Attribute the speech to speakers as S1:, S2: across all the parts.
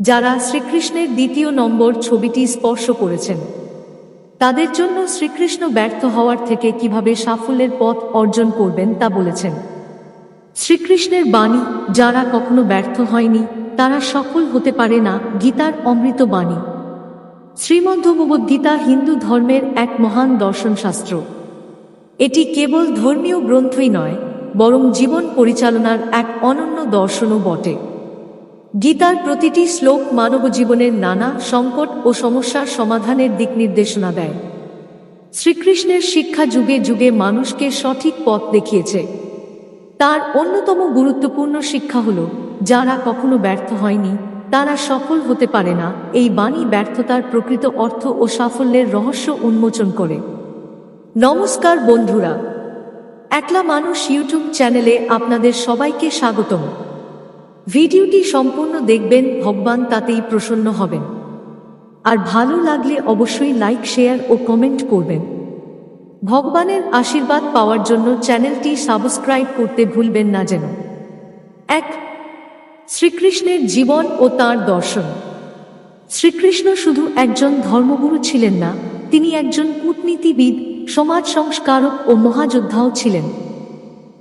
S1: যারা শ্রীকৃষ্ণের দ্বিতীয় নম্বর ছবিটি স্পর্শ করেছেন। তাদের জন্য শ্রীকৃষ্ণ ব্যর্থ হওয়ার থেকে কীভাবে সাফল্যের পথ অর্জন করবেন তা বলেছেন। শ্রীকৃষ্ণের বাণী, যারা কখনো ব্যর্থ হয়নি, তারা সফল হতে পারে না, গীতার অমৃত বাণী। শ্রীমদ্ভগবদ্গীতা হিন্দু ধর্মের এক মহান দর্শনশাস্ত্র। এটি কেবল ধর্মীয় গ্রন্থই নয়, বরং জীবন পরিচালনার এক অনন্য দর্শনও বটে। গীতার প্রতিটি শ্লোক মানব জীবনের নানা সংকট ও সমস্যার সমাধানের দিক নির্দেশনা দেয়। শ্রীকৃষ্ণের শিক্ষা যুগে যুগে মানুষকে সঠিক পথ দেখিয়েছে। তার অন্যতম গুরুত্বপূর্ণ শিক্ষা হল, যারা কখনো ব্যর্থ হয়নি, তারা সফল হতে পারে না, এই বাণী ব্যর্থতার প্রকৃত অর্থ ও সাফল্যের রহস্য উন্মোচন করে। নমস্কার বন্ধুরা, একলা মানুষ ইউটিউব চ্যানেলে আপনাদের সবাইকে স্বাগতম। ভিডিওটি সম্পূর্ণ দেখবেন, ভগবান তাতেই প্রসন্ন হবেন। আর ভালো লাগলে অবশ্যই লাইক, শেয়ার ও কমেন্ট করবেন। ভগবানের আশীর্বাদ পাওয়ার জন্য চ্যানেলটি সাবস্ক্রাইব করতে ভুলবেন না যেন। এক, শ্রীকৃষ্ণের জীবন ও তার দর্শন। শ্রীকৃষ্ণ শুধু একজন ধর্মগুরু ছিলেন না, তিনি একজন কূটনীতিবিদ, সমাজ সংস্কারক ও মহাযোদ্ধাও ছিলেন।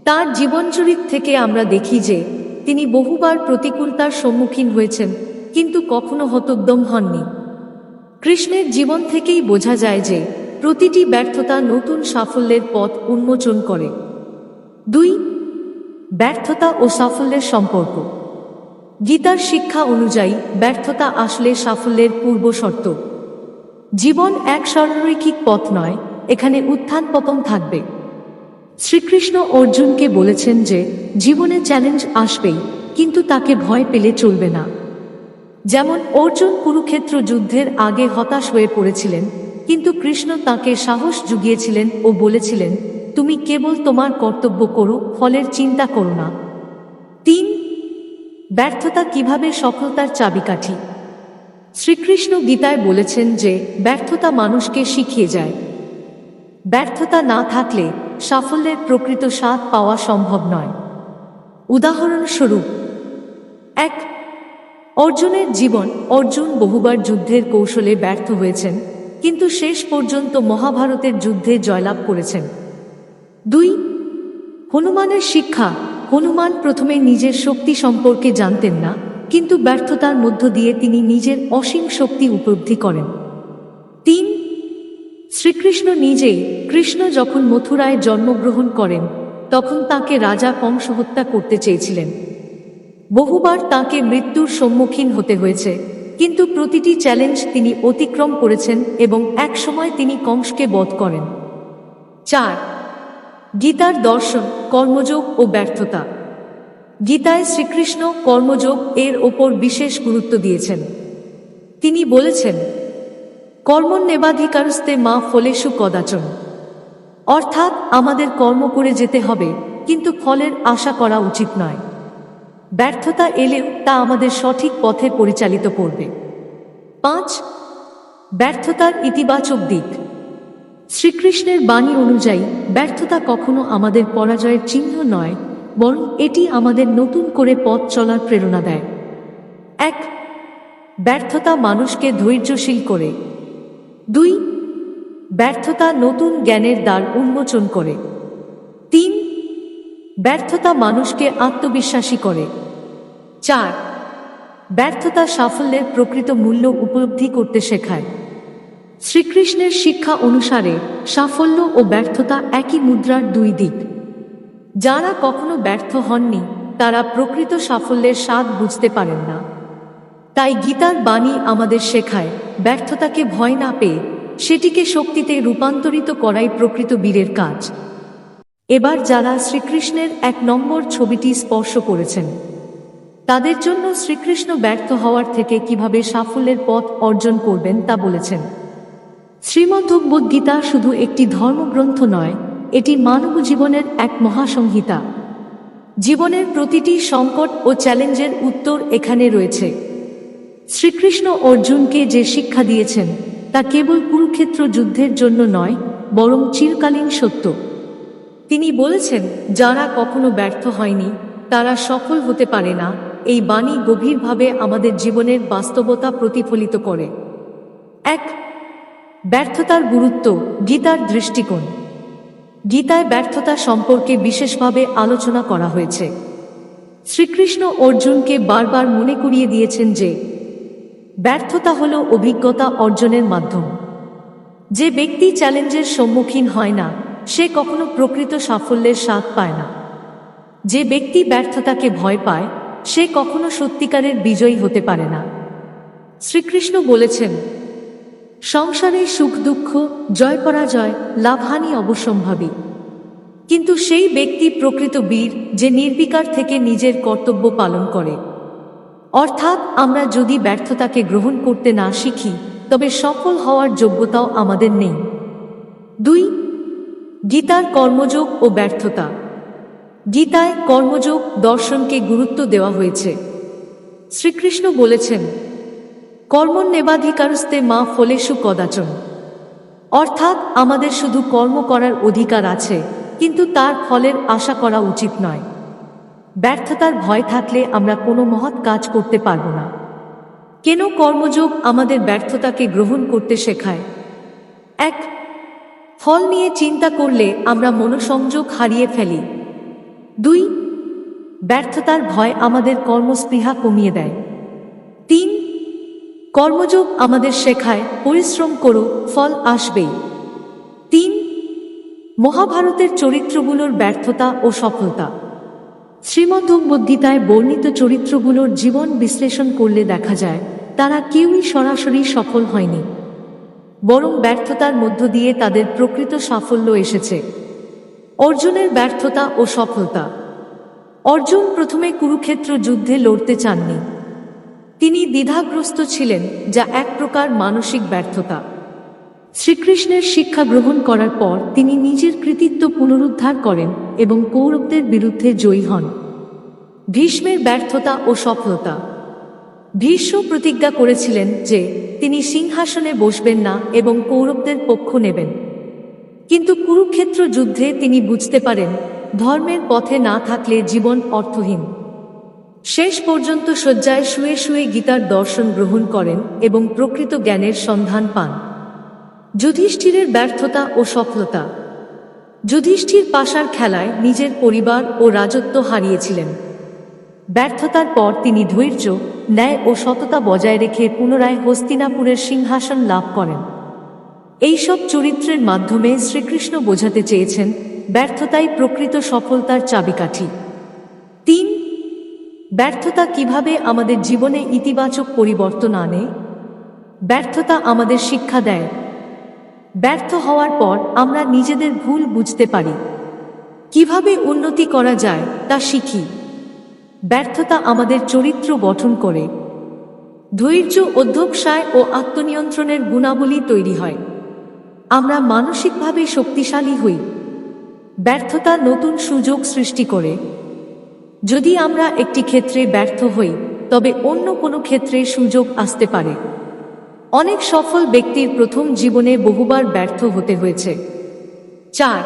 S1: তার জীবনচরিত থেকে আমরা দেখি যে তিনি বহুবার প্রতিকূলতার সম্মুখীন হয়েছেন, কিন্তু কখনো হতোদ্যম হননি। কৃষ্ণের জীবন থেকেই বোঝা যায় যে, প্রতিটি ব্যর্থতা নতুন সাফল্যের পথ উন্মোচন করে। দুই, ব্যর্থতা ও সাফল্যের সম্পর্ক। গীতার শিক্ষা অনুযায়ী, ব্যর্থতা আসলে সাফল্যের পূর্ব শর্ত। জীবন এক সরলরৈখিক পথ নয়, এখানে উত্থান পতন থাকবে। শ্রীকৃষ্ণ অর্জুনকে বলেছেন যে, জীবনে চ্যালেঞ্জ আসবেই, কিন্তু তাকে ভয় পেলে চলবে না। যেমন অর্জুন কুরুক্ষেত্র যুদ্ধের আগে হতাশ হয়ে পড়েছিলেন, কিন্তু কৃষ্ণ তাকে সাহস জুগিয়েছিলেন ও বলেছিলেন, তুমি কেবল তোমার কর্তব্য করো, ফলের চিন্তা করো না। তিন, ব্যর্থতা কীভাবে সফলতার চাবিকাঠি? শ্রীকৃষ্ণ গীতায় বলেছেন যে, ব্যর্থতা মানুষকে শিখিয়ে যায়। ব্যর্থতা না থাকলে সাফল্যের প্রকৃত স্বাদ পাওয়া সম্ভব নয়। উদাহরণস্বরূপ, এক, অর্জুনের জীবন অর্জুন বহুবার যুদ্ধের কৌশলে ব্যর্থ হয়েছেন, কিন্তু শেষ পর্যন্ত মহাভারতের যুদ্ধে জয়লাভ করেছেন। দুই, হনুমানের শিক্ষা, হনুমান প্রথমে নিজের শক্তি সম্পর্কে জানতেন না, কিন্তু ব্যর্থতার মধ্য দিয়ে তিনি নিজের অসীম শক্তি উপলব্ধি করেন। শ্রীকৃষ্ণ নিজেই কৃষ্ণ যখন মথুরায় জন্মগ্রহণ করেন, তখন তাকে রাজা কংস হত্যা করতে চেয়েছিলেন। বহুবার তাকে মৃত্যুর সম্মুখীন হতে হয়েছে, কিন্তু প্রতিটি চ্যালেঞ্জ তিনি অতিক্রম করেছেন এবং একসময় তিনি কংসকে বধ করেন। চার, গীতার দর্শন, কর্মযোগ ও ব্যর্থতা। গীতায় শ্রীকৃষ্ণ কর্মযোগ এর ওপর বিশেষ গুরুত্ব দিয়েছেন। তিনি বলেছেন কর্মণ্যেবাধিকারস্তে মা ফলেশু কদাচন অর্থাৎ আমাদের কর্ম করে যেতে হবে, কিন্তু ফলের আশা করা উচিত নয়। ব্যর্থতা এলেও তা আমাদের সঠিক পথে পরিচালিত করবে। পাঁচ, ব্যর্থতার ইতিবাচক দিক। শ্রীকৃষ্ণের বাণী অনুযায়ী ব্যর্থতা কখনো আমাদের পরাজয়ের চিহ্ন নয়, বরং এটি আমাদের নতুন করে পথ চলার প্রেরণা দেয়। এক, ব্যর্থতা মানুষকে ধৈর্যশীল করে। দুই, ব্যর্থতা নতুন জ্ঞানের দ্বার উন্মোচন করে। তিন, ব্যর্থতা মানুষকে আত্মবিশ্বাসী করে। চার, ব্যর্থতা সাফল্যের প্রকৃত মূল্য উপলব্ধি করতে শেখায়। শ্রীকৃষ্ণের শিক্ষা অনুসারে সাফল্য ও ব্যর্থতা একই মুদ্রার দুই দিক। যারা কখনো ব্যর্থ হননি, তারা প্রকৃত সাফল্যের স্বাদ বুঝতে পারেন না। তাই গীতার বাণী আমাদের শেখায়, ব্যর্থতাকে ভয় না পেয়ে সেটিকে শক্তিতে রূপান্তরিত করাই প্রকৃত বীরের কাজ। এবার যারা শ্রীকৃষ্ণের এক নম্বর ছবিটি স্পর্শ করেছেন, তাদের জন্য শ্রীকৃষ্ণ ব্যর্থ হওয়ার থেকে কীভাবে সাফল্যের পথ অর্জন করবেন তা বলেছেন। শ্রীমদ্ভগবদ্গীতা শুধু একটি ধর্মগ্রন্থ নয়, এটি মানব জীবনের এক মহাসংহিতা। জীবনের প্রতিটি সংকট ও চ্যালেঞ্জের উত্তর এখানে রয়েছে। শ্রীকৃষ্ণ অর্জুনকে যে শিক্ষা দিয়েছেন, তা কেবল কুরুক্ষেত্র যুদ্ধের জন্য নয়, বরং চিরকালীন সত্য। তিনি বলেছেন, যারা কখনো ব্যর্থ হয়নি, তারা সফল হতে পারে না, এই বাণী গভীরভাবে আমাদের জীবনের বাস্তবতা প্রতিফলিত করে। এক, ব্যর্থতার গুরুত্ব গীতার দৃষ্টিকোণ। গীতায় ব্যর্থতা সম্পর্কে বিশেষভাবে আলোচনা করা হয়েছে। শ্রীকৃষ্ণ অর্জুনকে বারবার মনে করিয়ে দিয়েছেন যে ব্যর্থতা হল অভিজ্ঞতা অর্জনের মাধ্যম। যে ব্যক্তি চ্যালেঞ্জের সম্মুখীন হয় না, সে কখনো প্রকৃত সাফল্যের স্বাদ পায় না। যে ব্যক্তি ব্যর্থতাকে ভয় পায়, সে কখনো সত্যিকারের বিজয়ী হতে পারে না। শ্রীকৃষ্ণ বলেছেন, সংসারে সুখ, দুঃখ, জয় পরাজয় লাভহানি অবশ্যম্ভাবী কিন্তু সেই ব্যক্তি প্রকৃত বীর যে নির্বিকার থেকে নিজের কর্তব্য পালন করে। অর্থাৎ আমরা যদি ব্যর্থতাকে গ্রহণ করতে না শিখি, তবে সফল হওয়ার যোগ্যতাও আমাদের নেই। দুই, গীতার কর্মযোগ ও ব্যর্থতা। গীতায় কর্মযোগ দর্শনকে গুরুত্ব দেওয়া হয়েছে। শ্রীকৃষ্ণ বলেছেন কর্মণ্যেবাধিকারস্তে মা ফলেষু কদাচন। অর্থাৎ আমাদের শুধু কর্ম করার অধিকার আছে, কিন্তু তার ফলের আশা করা উচিত নয়। ব্যর্থতার ভয় থাকলে আমরা কোনো মহৎ কাজ করতে পারব না। কেন কর্মযোগ আমাদের ব্যর্থতাকে গ্রহণ করতে শেখায়? এক, ফল নিয়ে চিন্তা করলে আমরা মনোসংযোগ হারিয়ে ফেলি। দুই, ব্যর্থতার ভয় আমাদের কর্মস্পৃহা কমিয়ে দেয়। তিন, কর্মযোগ আমাদের শেখায়, পরিশ্রম করো, ফল আসবেই। তিন, মহাভারতের চরিত্রগুলোর ব্যর্থতা ও সফলতা। শ্রীমদ্ভগবদ্গীতায় বর্ণিত চরিত্রগুলোর জীবন বিশ্লেষণ করলে দেখা যায়, তারা কেউই সরাসরি সফল হয়নি। বরং ব্যর্থতার মধ্য দিয়ে তাদের প্রকৃত সাফল্য এসেছে। অর্জুনের ব্যর্থতা ও সফলতা। অর্জুন প্রথমে কুরুক্ষেত্র যুদ্ধে লড়তে চাননি। তিনি দ্বিধাগ্রস্ত ছিলেন, যা এক প্রকার মানসিক ব্যর্থতা। শ্রীকৃষ্ণের শিক্ষা গ্রহণ করার পর তিনি নিজের কৃতিত্ব পুনরুদ্ধার করেন এবং কৌরবদের বিরুদ্ধে জয়ী হন। ভীষ্মের ব্যর্থতা ও সফলতা। ভীষ্ম প্রতিজ্ঞা করেছিলেন যে তিনি সিংহাসনে বসবেন না এবং কৌরবদের পক্ষ নেবেন। কিন্তু কুরুক্ষেত্র যুদ্ধে তিনি বুঝতে পারেন, ধর্মের পথে না থাকলে জীবন অর্থহীন। শেষ পর্যন্ত শয্যায় শুয়ে শুয়ে গীতার দর্শন গ্রহণ করেন এবং প্রকৃত জ্ঞানের সন্ধান পান। যুধিষ্ঠিরের ব্যর্থতা ও সফলতা। যুধিষ্ঠির পাশার খেলায় নিজের পরিবার ও রাজত্ব হারিয়েছিলেন। ব্যর্থতার পর তিনি ধৈর্য, ন্যায় ও সততা বজায় রেখে পুনরায় হস্তিনাপুরের সিংহাসন লাভ করেন। এইসব চরিত্রের মাধ্যমে শ্রীকৃষ্ণ বোঝাতে চেয়েছেন ব্যর্থতাই প্রকৃত সফলতার চাবিকাঠি। তিন, ব্যর্থতা কীভাবে আমাদের জীবনে ইতিবাচক পরিবর্তন আনে? ব্যর্থতা আমাদের শিক্ষা দেয়। ব্যর্থ হওয়ার পর আমরা নিজেদের ভুল বুঝতে পারি। কীভাবে উন্নতি করা যায় তা শিখি। ব্যর্থতা আমাদের চরিত্র গঠন করে। ধৈর্য অধ্যবসায় ও আত্মনিয়ন্ত্রণের গুণাবলী তৈরি হয়। আমরা মানসিকভাবে শক্তিশালী হই। ব্যর্থতা নতুন সুযোগ সৃষ্টি করে। যদি আমরা একটি ক্ষেত্রে ব্যর্থ হই, তবে অন্য কোনো ক্ষেত্রে সুযোগ আসতে পারে। অনেক সফল ব্যক্তির প্রথম জীবনে বহুবার ব্যর্থ হতে হয়েছে। চার,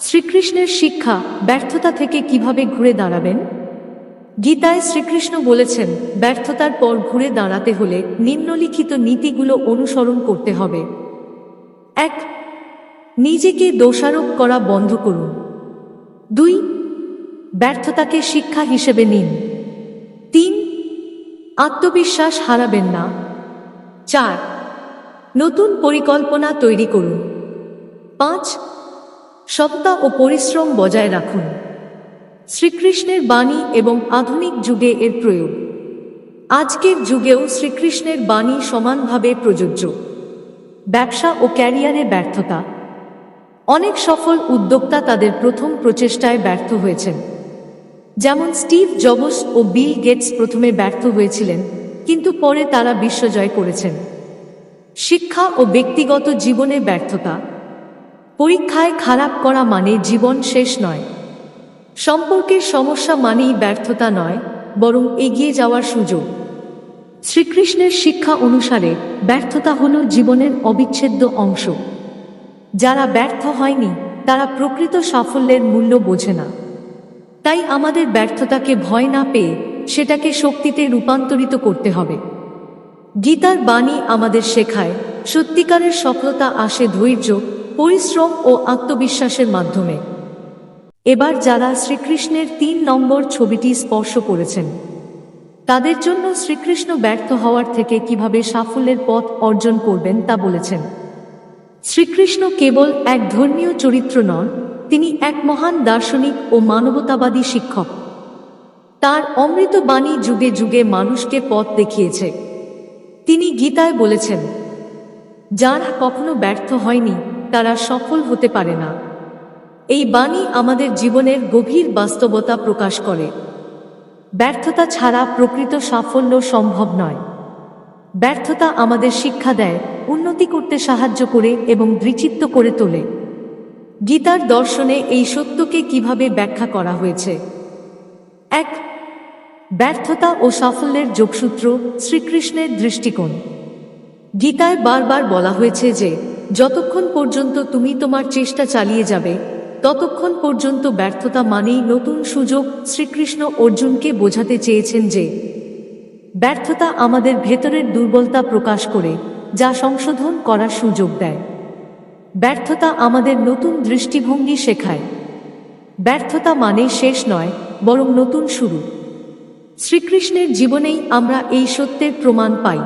S1: শ্রীকৃষ্ণের শিক্ষা ব্যর্থতা থেকে কীভাবে ঘুরে দাঁড়াবেন? গীতায় শ্রীকৃষ্ণ বলেছেন, ব্যর্থতার পর ঘুরে দাঁড়াতে হলে নিম্নলিখিত নীতিগুলো অনুসরণ করতে হবে। এক, নিজেকে দোষারোপ করা বন্ধ করুন। দুই, ব্যর্থতাকে শিক্ষা হিসেবে নিন। তিন, আত্মবিশ্বাস হারাবেন না। চার, নতুন পরিকল্পনা তৈরি করুন। পাঁচ, সত্তা ও পরিশ্রম বজায় রাখুন। শ্রীকৃষ্ণের বাণী এবং আধুনিক যুগে এর প্রয়োগ। আজকের যুগেও শ্রীকৃষ্ণের বাণী সমানভাবে প্রযোজ্য। ব্যবসা ও ক্যারিয়ারে ব্যর্থতা। অনেক সফল উদ্যোক্তা তাদের প্রথম প্রচেষ্টায় ব্যর্থ হয়েছেন। যেমন স্টিভ জবস ও বিল গেটস প্রথমে ব্যর্থ হয়েছিলেন। কিন্তু পরে তারা বিশ্বজয় করেছেন। শিক্ষা ও ব্যক্তিগত জীবনে ব্যর্থতা। পরীক্ষায় খারাপ করা মানে জীবন শেষ নয়। সম্পর্কের সমস্যা মানেই ব্যর্থতা নয়, বরং এগিয়ে যাওয়ার সুযোগ। শ্রীকৃষ্ণের শিক্ষা অনুসারে ব্যর্থতা হল জীবনের অবিচ্ছেদ্য অংশ। যারা ব্যর্থ হয়নি, তারা প্রকৃত সাফল্যের মূল্য বোঝে না। তাই আমাদের ব্যর্থতাকে ভয় না পেয়ে সেটাকে শক্তিতে রূপান্তরিত করতে হবে। গীতার বাণী আমাদের শেখায়, সত্যিকারের সফলতা আসে ধৈর্য, পরিশ্রম ও আত্মবিশ্বাসের মাধ্যমে। এবার যারা শ্রীকৃষ্ণের তিন নম্বর ছবিটি স্পর্শ করেছেন, তাদের জন্য শ্রীকৃষ্ণ ব্যর্থ হওয়ার থেকে কীভাবে সাফল্যের পথ অর্জন করবেন তা বলেছেন। শ্রীকৃষ্ণ কেবল এক ধর্মীয় চরিত্র নন, তিনি এক মহান দার্শনিক ও মানবতাবাদী শিক্ষক। তার অমৃত বাণী যুগে যুগে মানুষকে পথ দেখিয়েছে। তিনি গীতায় বলেছেন, যারা কখনো ব্যর্থ হয়নি, তারা সফল হতে পারে না। এই বাণী আমাদের জীবনের গভীর বাস্তবতা প্রকাশ করে। ব্যর্থতা ছাড়া প্রকৃত সাফল্য সম্ভব নয়। ব্যর্থতা আমাদের শিক্ষা দেয়, উন্নতি করতে সাহায্য করে এবং দৃচিত্ত করে তোলে। গীতার দর্শনে এই সত্যকে কীভাবে ব্যাখ্যা করা হয়েছে? এক ব্যর্থতা ও সাফল্যের যোগসূত্র শ্রীকৃষ্ণের দৃষ্টিকোণ। গীতায় বারবার বলা হয়েছে যে, যতক্ষণ পর্যন্ত তুমি তোমার চেষ্টা চালিয়ে যাবে, ততক্ষণ পর্যন্ত ব্যর্থতা মানেই নতুন সুযোগ শ্রীকৃষ্ণ অর্জুনকে বোঝাতে চেয়েছেন যে, ব্যর্থতা আমাদের ভেতরের দুর্বলতা প্রকাশ করে, যা সংশোধন করার সুযোগ দেয়। ব্যর্থতা আমাদের নতুন দৃষ্টিভঙ্গি শেখায়। ব্যর্থতা মানে শেষ নয়, বরং নতুন শুরু। শ্রীকৃষ্ণের জীবনেই আমরা এই সত্যের প্রমাণ পাই।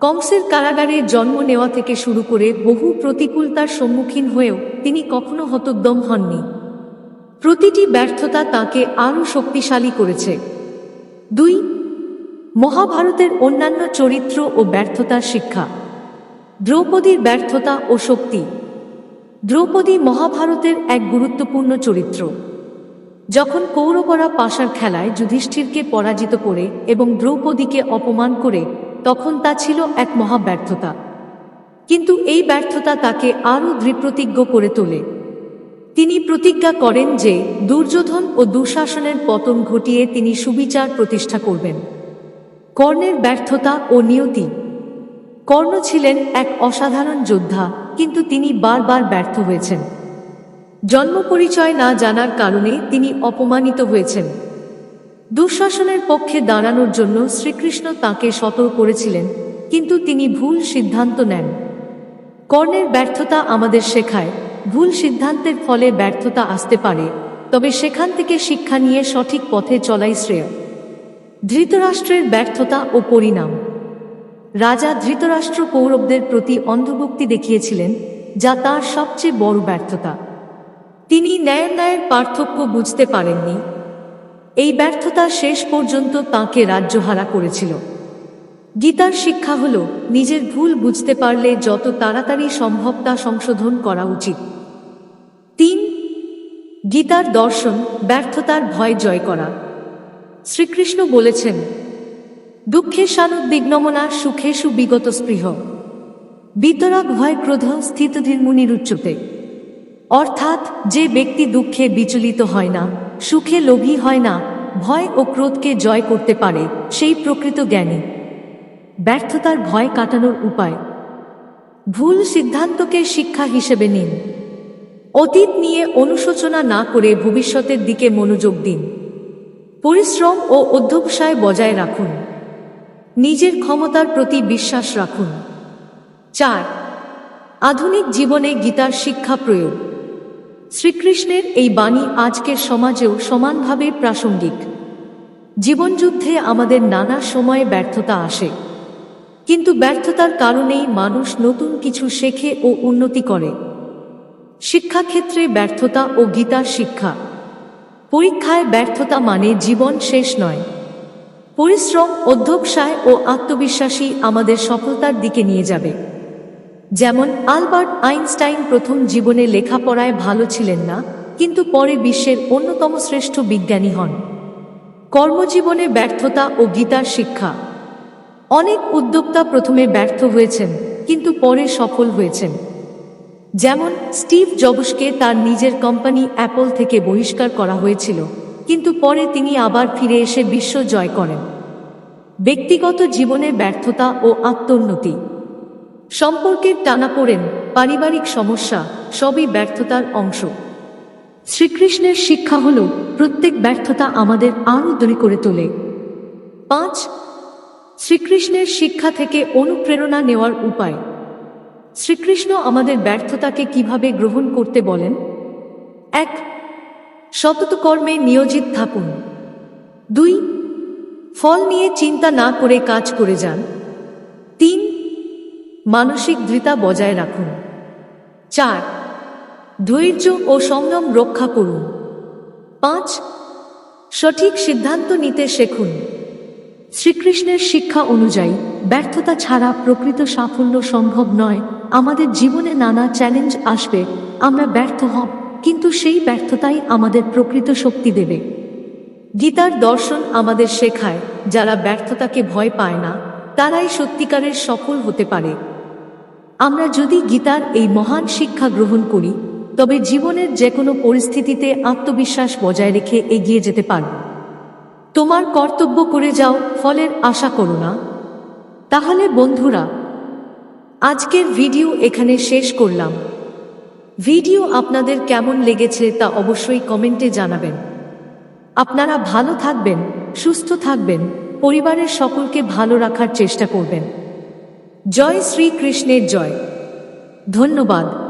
S1: কংসের কারাগারে জন্ম নেওয়া থেকে শুরু করে বহু প্রতিকূলতার সম্মুখীন হয়েও তিনি কখনো হতোদ্যম হননি। প্রতিটি ব্যর্থতা তাকে আরও শক্তিশালী করেছে। দুই, মহাভারতের অন্যান্য চরিত্র ও ব্যর্থতার শিক্ষা। দ্রৌপদীর ব্যর্থতা ও শক্তি। দ্রৌপদী মহাভারতের এক গুরুত্বপূর্ণ চরিত্র। যখন কৌরবরা পাশার খেলায় যুধিষ্ঠিরকে পরাজিত করে এবং দ্রৌপদীকে অপমান করে, তখন তা ছিল এক মহা ব্যর্থতা কিন্তু এই ব্যর্থতা তাকে আরও দৃঢ়প্রতিজ্ঞ করে তোলে। তিনি প্রতিজ্ঞা করেন যে দুর্যোধন ও দুঃশাসনের পতন ঘটিয়ে তিনি সুবিচার প্রতিষ্ঠা করবেন। কর্ণের ব্যর্থতা ও নিয়তি। কর্ণ ছিলেন এক অসাধারণ যোদ্ধা, কিন্তু তিনি বারবার ব্যর্থ হয়েছেন। জন্ম পরিচয় না জানার কারণে তিনি অপমানিত হয়েছেন। দুঃশাসনের পক্ষে দাঁড়ানোর জন্য শ্রীকৃষ্ণ তাকে সতর্ক করেছিলেন, কিন্তু তিনি ভুল সিদ্ধান্ত নেন। কর্ণের ব্যর্থতা আমাদের শেখায়, ভুল সিদ্ধান্তের ফলে ব্যর্থতা আসতে পারে, তবে সেখান থেকে শিক্ষা নিয়ে সঠিক পথে চলাই শ্রেয়। ধৃতরাষ্ট্রের ব্যর্থতা ও পরিণাম। রাজা ধৃতরাষ্ট্র কৌরবদের প্রতি অন্ধভক্তি দেখিয়েছিলেন, যা তার সবচেয়ে বড় ব্যর্থতা। তিনি ন্যায় ন্যায়ের পার্থক্য বুঝতে পারেননি। এই ব্যর্থতা শেষ পর্যন্ত তাঁকে রাজ্যহারা করেছিল। গীতার শিক্ষা হল, নিজের ভুল বুঝতে পারলে যত তাড়াতাড়ি সম্ভব তা সংশোধন করা উচিত। তিন, গীতার দর্শন, ব্যর্থতার ভয় জয় করা। শ্রীকৃষ্ণ বলেছেন, দুঃখে সানুদ্বিগ্নমনা, সুখে সুবিগত স্পৃহ। বিতরাগ ভয় ক্রোধ স্থিতধীর মুনির উচ্চতে অর্থাৎ যে ব্যক্তি দুঃখে বিচলিত হয় না, সুখে লোভী হয় না, ভয় ও ক্রোধকে জয় করতে পারে, সেই প্রকৃত জ্ঞানী। ব্যর্থতার ভয় কাটানোর উপায়। ভুল সিদ্ধান্তকে শিক্ষা হিসেবে নিন। অতীত নিয়ে অনুশোচনা না করে ভবিষ্যতের দিকে মনোযোগ দিন। পরিশ্রম ও অধ্যবসায় বজায় রাখুন। নিজের ক্ষমতার প্রতি বিশ্বাস রাখুন। চার, আধুনিক জীবনে গীতার শিক্ষা প্রয়োগ। শ্রীকৃষ্ণের এই বাণী আজকের সমাজেও সমানভাবে প্রাসঙ্গিক। জীবনযুদ্ধে আমাদের নানা সময়ে ব্যর্থতা আসে। কিন্তু ব্যর্থতার কারণেই মানুষ নতুন কিছু শেখে ও উন্নতি করে। শিক্ষাক্ষেত্রে ব্যর্থতা ও গীতার শিক্ষা। পরীক্ষায় ব্যর্থতা মানে জীবন শেষ নয়। পরিশ্রম, অধ্যবসায় ও আত্মবিশ্বাসী আমাদের সফলতার দিকে নিয়ে যাবে। যেমন আলবার্ট আইনস্টাইন প্রথম জীবনে লেখাপড়ায় ভালো ছিলেন না, কিন্তু পরে বিশ্বের অন্যতম শ্রেষ্ঠ বিজ্ঞানী হন। কর্মজীবনে ব্যর্থতা ও গীতার শিক্ষা। অনেক উদ্যোক্তা প্রথমে ব্যর্থ হয়েছেন, কিন্তু পরে সফল হয়েছেন। যেমন স্টিভ জবসকে তার নিজের কোম্পানি অ্যাপল থেকে বহিষ্কার করা হয়েছিল, কিন্তু পরে তিনি আবার ফিরে এসে বিশ্ব জয় করেন। ব্যক্তিগত জীবনে ব্যর্থতা ও আত্মোন্নতি। সম্পর্কের টানাপোড়েন পারিবারিক সমস্যা, সবই ব্যর্থতার অংশ। শ্রীকৃষ্ণের শিক্ষা হল, প্রত্যেক ব্যর্থতা আমাদের আরও দূরে করে তোলে। পাঁচ, শ্রীকৃষ্ণের শিক্ষা থেকে অনুপ্রেরণা নেওয়ার উপায়। শ্রীকৃষ্ণ আমাদের ব্যর্থতাকে কীভাবে গ্রহণ করতে বলেন? এক সতত কর্মে নিয়োজিত থাকুন। দুই, ফল নিয়ে চিন্তা না করে কাজ করে যান। তিন মানসিক দৃঢ়তা বজায় রাখুন। চার, ধৈর্য ও সংযম রক্ষা করুন। পাঁচ, সঠিক সিদ্ধান্ত নিতে শেখুন। শ্রীকৃষ্ণের শিক্ষা অনুযায়ী ব্যর্থতা ছাড়া প্রকৃত সাফল্য সম্ভব নয়। আমাদের জীবনে নানা চ্যালেঞ্জ আসবে, আমরা ব্যর্থ হব, কিন্তু সেই ব্যর্থতাই আমাদের প্রকৃত শক্তি দেবে। গীতার দর্শন আমাদের শেখায়, যারা ব্যর্থতাকে ভয় পায় না, তারাই সত্যিকারের সফল হতে পারে। আমরা যদি গীতার এই মহান শিক্ষা গ্রহণ করি, তবে জীবনের যে কোনো পরিস্থিতিতে আত্মবিশ্বাস বজায় রেখে এগিয়ে যেতে পারব। তোমার কর্তব্য করে যাও, ফলের আশা করো না। তাহলে বন্ধুরা, আজকের ভিডিও এখানে শেষ করলাম। ভিডিও আপনাদের কেমন লেগেছে তা অবশ্যই কমেন্টে জানাবেন। আপনারা ভালো থাকবেন, সুস্থ থাকবেন, পরিবারের সকলকে ভালো রাখার চেষ্টা করবেন। জয় শ্রীকৃষ্ণের জয়। ধন্যবাদ।